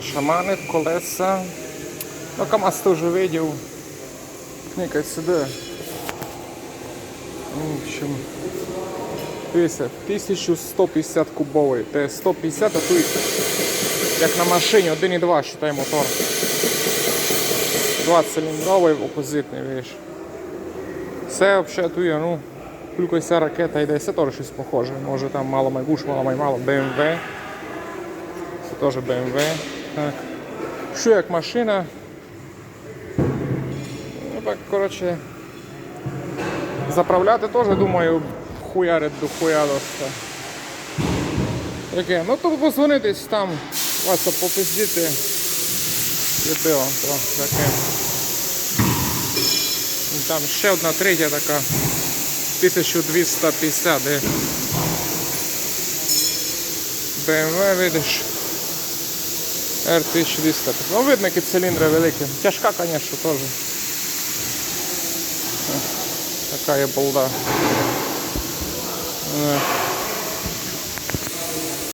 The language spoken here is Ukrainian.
Шамани, колеса. Ну, КамАЗ теж видів. Кника сюди. Ну, В общем, дивіться, 1150 кубовий. Це 150, а тут як на машині 1,2 считай мотор. 2 циліндровий опозитний, видиш. Це взагалі тут є, ну, тільки ця ракета йде, це теж щось похоже. Може там мало майбуш, мало мало BMW. Це теж BMW. Так. Що як машина? Ну так, коротше. Заправляти теж, думаю, хуярить до хуярості. Таке, ну тут позвонитись там, вас попиздити. І било трохи таке. Там ще одна третя така. 1250, де BMW, видиш. R1200. Ну, видно, які циліндри великі. Тяжка, звісно, теж. Така є балда. Е.